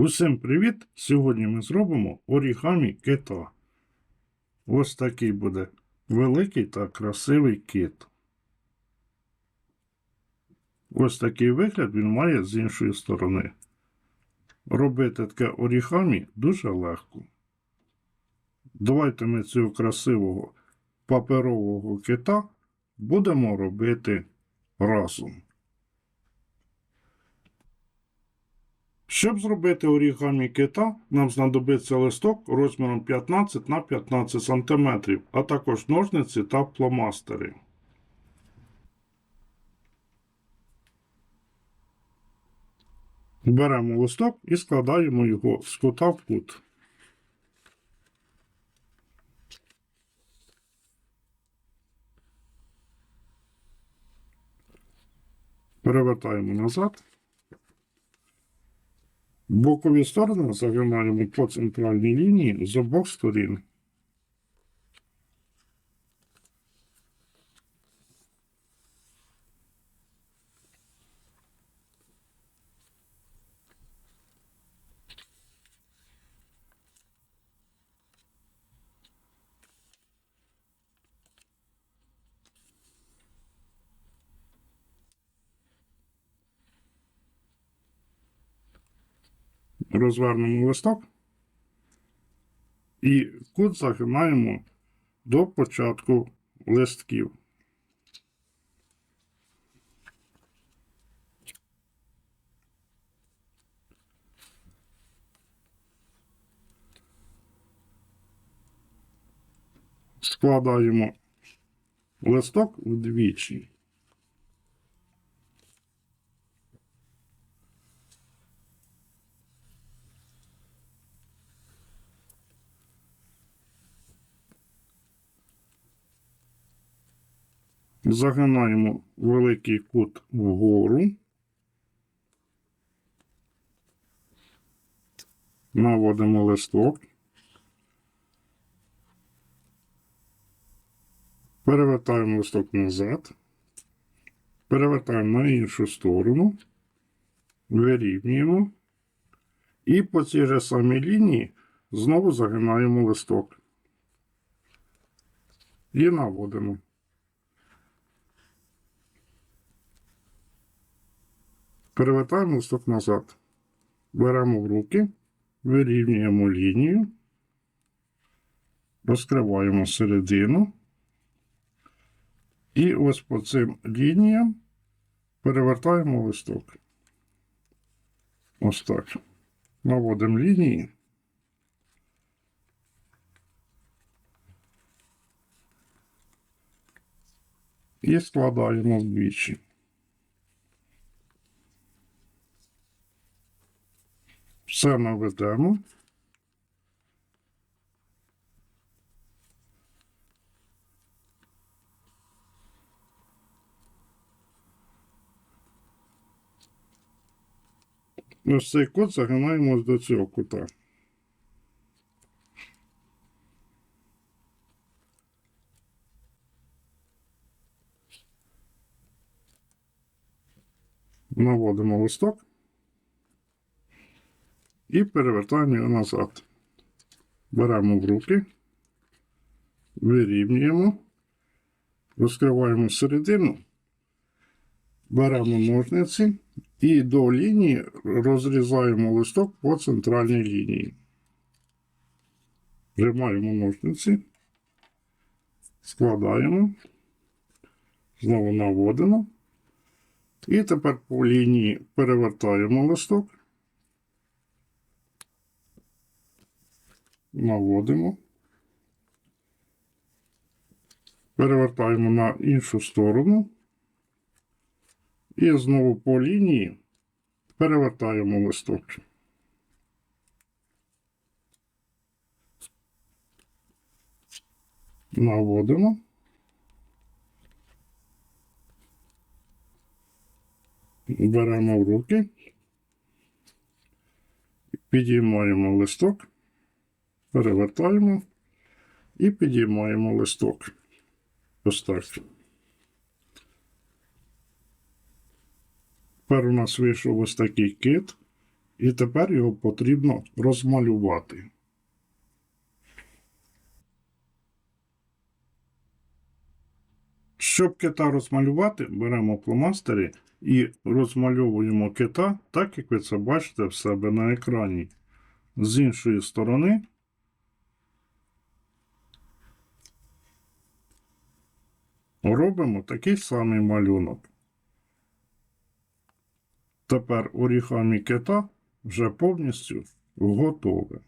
Усім привіт! Сьогодні ми зробимо орігамі кита. Ось такий буде великий та красивий кит. Ось такий вигляд він має з іншої сторони. Робити таке орігамі дуже легко. Давайте ми цього красивого паперового кита будемо робити разом. Щоб зробити орігамі кита, нам знадобиться листок розміром 15 на 15 см, а також ножниці та фломастери. Беремо листок і складаємо його з кута в кут. Перевертаємо назад. Бокові сторони загинаємо по центральній лінії з обох сторін. Розвернемо листок і кут загинаємо до початку листків. Складаємо листок вдвічі. Загинаємо великий кут вгору. Наводимо листок. Перевертаємо листок назад. Перевертаємо на іншу сторону. Вирівнюємо. І по цій же самій лінії знову загинаємо листок. І наводимо. Перевертаємо листок назад. Беремо в руки, вирівнюємо лінію, розкриваємо середину. І ось по цим лініям перевертаємо листок. Ось так. Наводимо лінії. І складаємо вдвічі. Все наведемо. Ось цей кут загинаємо до цього кута. Наводимо листок і перевертаємо його назад. Беремо в руки, вирівнюємо, розкриваємо середину, беремо ножниці і до лінії розрізаємо листок по центральній лінії. Тримаємо ножниці, складаємо, знову наводимо. І тепер по лінії перевертаємо листок. Наводимо, перевертаємо на іншу сторону і знову по лінії перевертаємо листок. Наводимо. Беремо в руки, підіймаємо листок перевертаємо і підіймаємо листок. Ось так. Тепер у нас вийшов ось такий кит І тепер його потрібно розмалювати. Щоб кита розмалювати, беремо фломастери і розмальовуємо кита, так як ви це бачите в себе на екрані. З іншої сторони робимо такий самий малюнок. Тепер орігамі кита вже повністю готове.